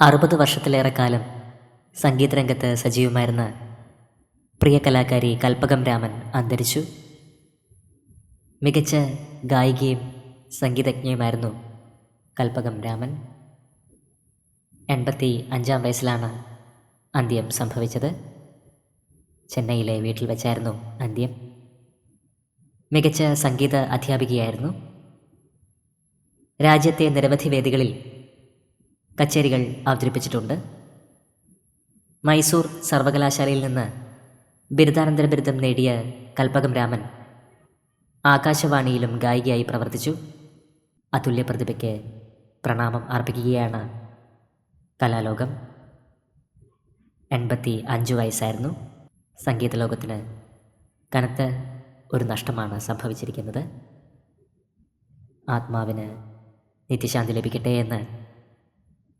അറുപത് വർഷത്തിലേറെ കാലം സംഗീതരംഗത്ത് സജീവമായിരുന്ന പ്രിയ കലാകാരി കൽപ്പകം രാമൻ അന്തരിച്ചു. മികച്ച ഗായികയും സംഗീതജ്ഞയുമായിരുന്നു കൽപ്പകം രാമൻ. എൺപത്തി അഞ്ചാം വയസ്സിലാണ് അന്ത്യം സംഭവിച്ചത്. ചെന്നൈയിലെ വീട്ടിൽ വെച്ചായിരുന്നു അന്ത്യം. മികച്ച സംഗീത അധ്യാപികയായിരുന്നു. രാജ്യത്തെ നിരവധി വേദികളിൽ കച്ചേരികൾ അവതരിപ്പിച്ചിട്ടുണ്ട്. മൈസൂർ സർവകലാശാലയിൽ നിന്ന് ബിരുദാനന്തര ബിരുദം നേടിയ കൽപ്പകം രാമൻ ആകാശവാണിയിലും ഗായികയായി പ്രവർത്തിച്ചു. അതുല്യ പ്രതിഭയ്ക്ക് പ്രണാമം അർപ്പിക്കുകയാണ് കലാലോകം. എൺപത്തി അഞ്ച് വയസ്സായിരുന്നു. സംഗീത ലോകത്തിന് കനത്ത ഒരു നഷ്ടമാണ് സംഭവിച്ചിരിക്കുന്നത്. ആത്മാവിന് നിത്യശാന്തി ലഭിക്കട്ടെ എന്ന്